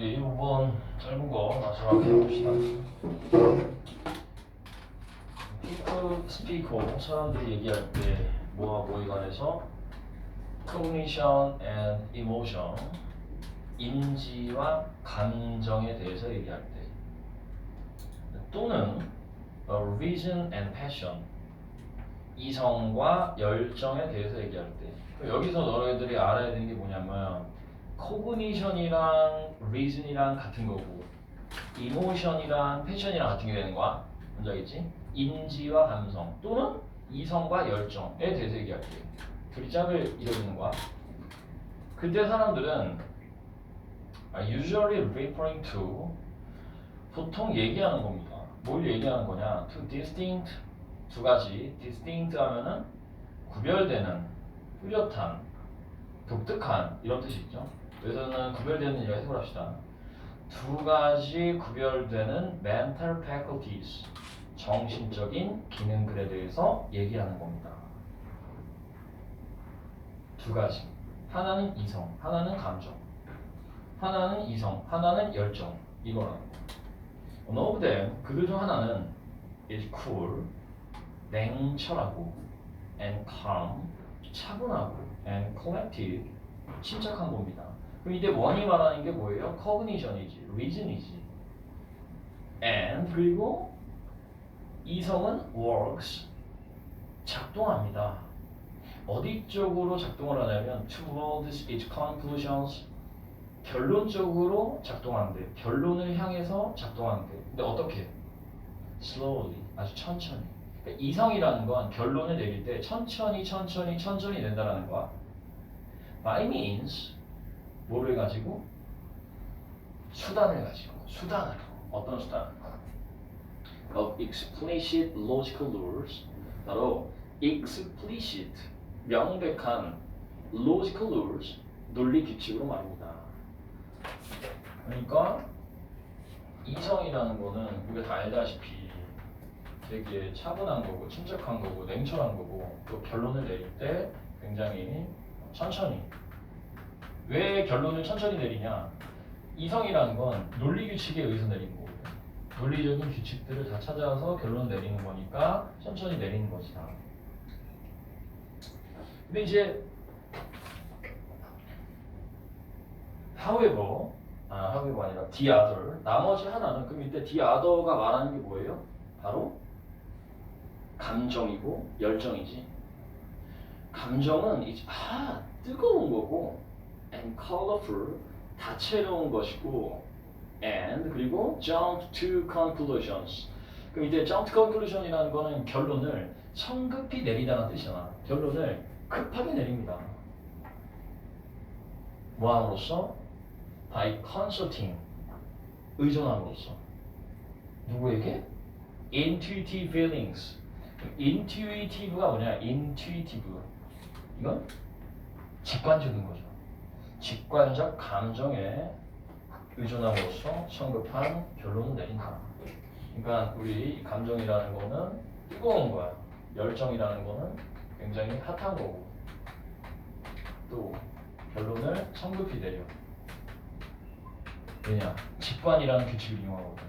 자 우리 5번 짧은 거 마지막 해봅시다. 피크 스피커 사람들이 얘기할 때 뭐와 뭐에 관해서? Cognition and emotion 인지와 감정에 대해서 얘기할 때. 또는 reason and passion 이성과 열정에 대해서 얘기할 때. 여기서 너희들이 알아야 되는 게 뭐냐면 cognition이랑 reason이랑 같은 거고 emotion이랑 passion이랑 같은 게 되는 거야 뭔지 알겠지? 인지와 감성 또는 이성과 열정에 대해서 얘기할 때 둘이 짝을 이루는 거야 그때 사람들은 are usually referring to 보통 얘기하는 겁니다. 뭘 얘기하는 거냐? To distinct 두 가지 distinct 하면은 구별되는, 뚜렷한, 독특한 이런 뜻이 있죠. 그래서는 구별되는 얘기를 해석합시다. 두 가지 구별되는 mental faculties 정신적인 기능들에 대해서 얘기하는 겁니다. 두 가지. 하나는 이성, 하나는 감정. 하나는 이성, 하나는 열정. 이거라는 거. One of them, 그들 중 하나는 is cool, 냉철하고 and calm, 차분하고 and collected, 침착한 겁니다. 그럼 이제 원이 말하는 게 뭐예요? cognition이지, reason이지. and 그리고 이성은 works, 작동합니다. 어디 쪽으로 작동을 하냐면 towards its conclusions 결론적으로 작동하는데 결론을 향해서 작동하는데 근데 어떻게? slowly 아주 천천히 그러니까 이성이라는 건 결론을 내릴 때 천천히 천천히 천천히 낸다라는 거야 by means 뭐를 가지고? 수단을 가지고 수단으로 어떤 수단? of explicit logical rules 바로 explicit 명백한 logical rules 논리 규칙으로 말입니다. 그러니까 이성이라는 거는 우리가 다 알다시피 되게 차분한 거고 침착한 거고 냉철한 거고 또 결론을 내릴 때 굉장히 천천히 왜 결론을 천천히 내리냐 이성이라는 건 논리 규칙에 의해서 내리는 거거든 논리적인 규칙들을 다 찾아서 결론 내리는 거니까 천천히 내리는 것이다 근데 이제 however, 아, however 아니라 the other, 나머지 하나는 그럼 이때 the other가 말하는 게 뭐예요? 바로 감정이고 열정이지. 감정은 이제 아 뜨거운 거고 and colorful 다채로운 것이고 and 그리고 jump to conclusions. 그럼 이제 jump to conclusion이라는 거는 결론을 성급히 내리다는 뜻이잖아. 결론을 급하게 내립니다. 뭐함으로써? by consulting 의존함으로써 누구에게? intuitive feelings intuitive가 뭐냐? intuitive 이건 직관적인 거죠 직관적 감정에 의존함으로써 성급한 결론을 내린다 그러니까 우리 이 감정이라는 거는 뜨거운 거야 열정이라는 거는 굉장히 핫한 거고 또 결론을 성급히 내려 왜냐? 직관이라는 규칙을 이용하거든.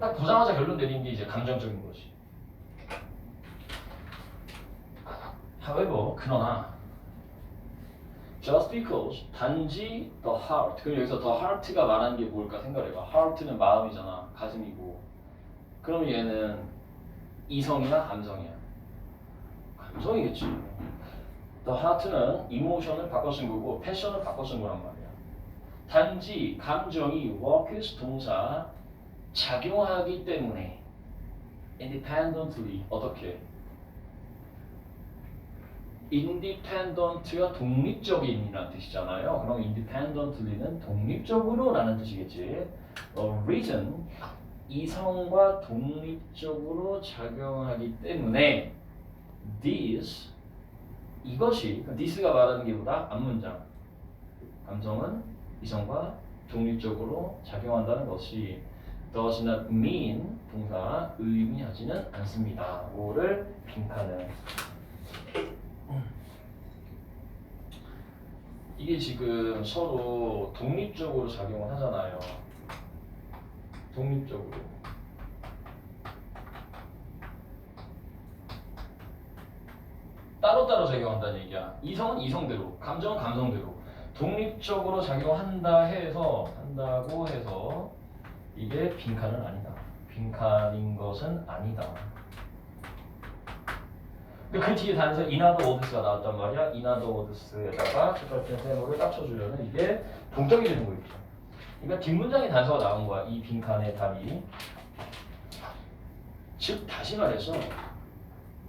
딱 보자마자 결론 내리는 게 이제 감정적인 것이. However, 그러나 just because 단지 the heart. 그럼 여기서 the heart가 말하는 게 뭘까 생각해봐. heart는 마음이잖아, 가슴이고. 그럼 얘는 이성이나 감정이야. 감정이겠지. The heart는 emotion을 바꿔 쓴 거고 passion을 바꿔 쓴 거란 말이야. 단지 감정이 works 동사 작용하기 때문에 independently 어떻게 independent가 독립적인이라는 뜻이잖아요. 그럼 independently는 독립적으로라는 뜻이겠지. 어, reason 이성과 독립적으로 작용하기 때문에 this 이것이 this가 말하는 게 보다 앞문장 감정은 이성과 독립적으로 작용한다는 것이 does not mean 동사 의미하지는 않습니다. 오를 빈칸을 이게 지금 서로 독립적으로 작용을 하잖아요. 독립적으로. 따로따로 작용한다는 얘기야. 이성은 이성대로, 감정은 감성대로. 독립적으로 작용한다 해서 한다고 해서 이게 빈칸은 아니다. 빈칸인 것은 아니다. 그 뒤에 단서 인하더 워드스가 나왔단 말이야. 워드스에다가 첫 번째 세모를 깝쳐주려면 이게 동적이 되는 거겠죠. 그러니까 뒷문장에 단서가 나온 거야. 이 빈칸의 답이. 즉 다시 말해서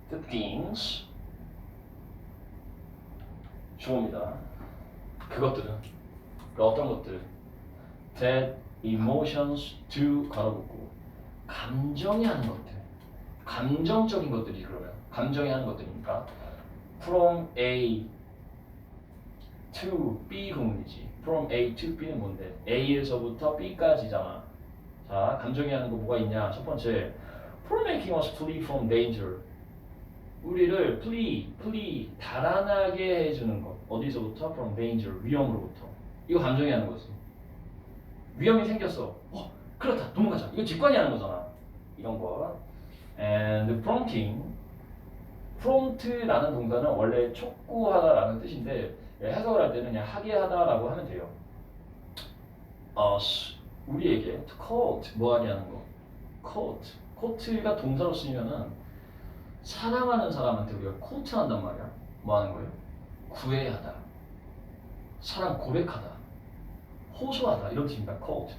the things 주어입니다. 그것들은 그 어떤 것들 that emotions do 가로붙고 감정이 하는 것들 감정적인 것들이 그러면 감정이 하는 것들이니까? From A to B 구문이지. From A to B는 뭔데? A에서부터 B까지잖아. 자 감정이 하는 거 뭐가 있냐? 첫 번째 for making us flee from danger. 우리를 flee, flee 달아나게 해주는 것. 어디서부터? from danger 위험으로부터. 이거 감정이 하는 거지. 위험이 생겼어. 어 그렇다. 도망가자. 이거 직관이 하는 거잖아. 이런 거 and prompting prompt라는 동사는 원래 촉구하다라는 뜻인데 예, 해석을 할 때는 그냥 하게 하다라고 하면 돼요 어, 우리에게 뭐 하게 하는 거 quote quote가 동사로 쓰면은 사랑하는 사람한테 우리가 코트 한단 말이야. 뭐 하는 거예요? 구애하다. 사랑 고백하다. 호소하다. 이런 뜻입니다. 코트.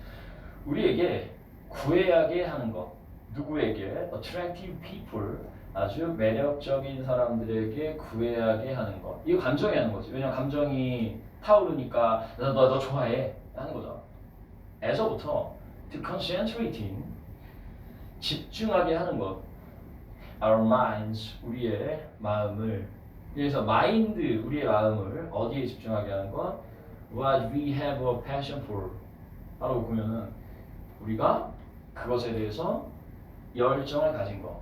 우리에게 구애하게 하는 것. 누구에게? attractive people. 아주 매력적인 사람들에게 구애하게 하는 것. 이거 감정이 하는 거지. 왜냐면 감정이 타오르니까 너, 너, 너 좋아해. 하는 거죠. 에서부터 to concentrating. 집중하게 하는 것. our minds 우리의 마음을 그래서 마인드 우리의 마음을 어디에 집중하게 하는 건 what we have a passion for 바로 보면은 우리가 그것에 대해서 열정을 가진 것에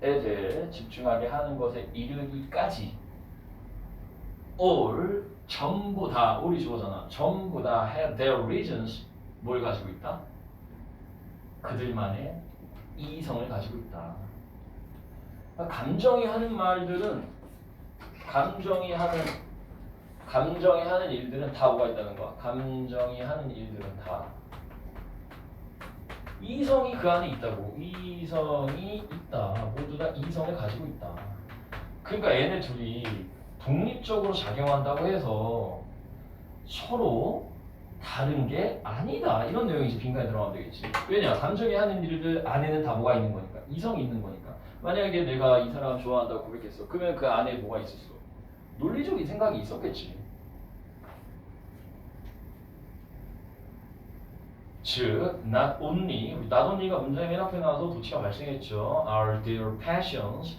대해 집중하게 하는 것에 이르기까지 all 전부 다 all이 주어잖아 전부 다 have their reasons 뭘 가지고 있다? 그들만의 이성을 가지고 있다. 감정이 하는 말들은 감정이 하는 감정이 하는 일들은 다 뭐가 있다는 거야. 감정이 하는 일들은 다 이성이 그 안에 있다고. 이성이 있다. 모두 다 이성을 가지고 있다. 그러니까 얘네 둘이 독립적으로 작용한다고 해서 서로 다른 게 아니다. 이런 내용이 이제 빈칸에 들어가면 되겠지. 왜냐? 감정이 하는 일들 안에는 다 뭐가 있는 거니까. 이성이 있는 거니까. 만약에 내가 이 사람 좋아한다고 고백했어. 그러면 그 안에 뭐가 있었어 논리적인 생각이 있었겠지 즉 not only not only가 문장의 맨 앞에 나와서 도치가 발생했죠 are their passions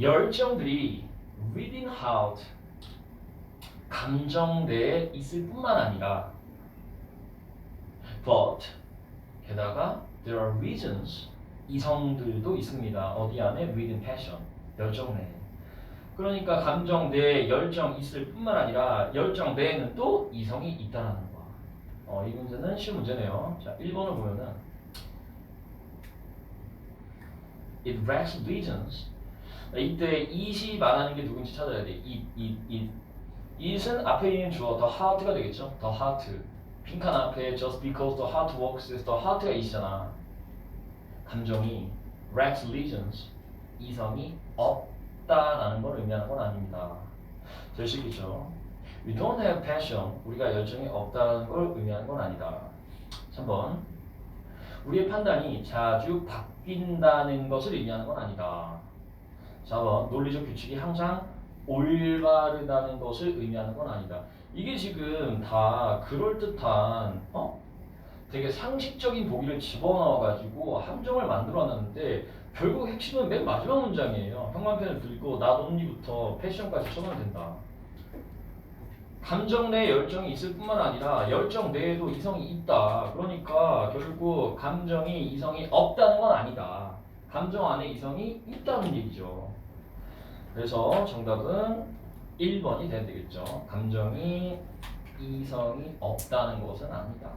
열정들이 within heart 감정 내에 있을 뿐만 아니라 but 게다가 there are reasons 이성들도 있습니다. 어디 안에 within passion 열정 내에 그러니까 감정 내에 열정 있을 뿐만 아니라 열정 내에는 또 이성이 있다라는 거. 어, 이 문제는 쉬운 문제네요. 자, 1번을 보면은 it lacks reasons 이때 it이 말하는 게 누군지 찾아야 돼. it, it, it it은 앞에 있는 주어 the heart가 되겠죠. the heart. 빈칸 앞에 just because the heart works the heart가 it이잖아. 감정이 lacks reasons 이성이 없다라는 걸 의미하는 건 아닙니다. 되시겠죠? We don't have passion. 우리가 열정이 없다는 걸 의미하는 건 아니다. 3번. 우리의 판단이 자주 바뀐다는 것을 의미하는 건 아니다. 4번. 논리적 규칙이 항상 올바르다는 것을 의미하는 건 아니다. 이게 지금 다 그럴듯한 어? 되게 상식적인 보기를 집어넣어가지고 함정을 만들어놨는데 결국 핵심은 맨 마지막 문장이에요. 형광펜을 들고 나 논리부터 패션까지 써면 된다. 감정 내에 열정이 있을 뿐만 아니라 열정 내에도 이성이 있다. 그러니까 결국 감정이 이성이 없다는 건 아니다. 감정 안에 이성이 있다는 얘기죠. 그래서 정답은 1번이 돼야 되겠죠. 감정이 이성이 없다는 것은 아니다.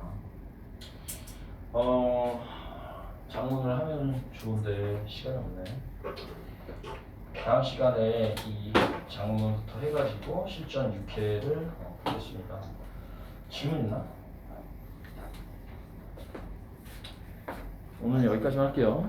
어, 장문을 하면 좋은데 시간이 없네. 다음 시간에 이 장문부터 해가지고 실전 6회를 어, 보겠습니다. 질문 있나? 오늘 여기까지 할게요.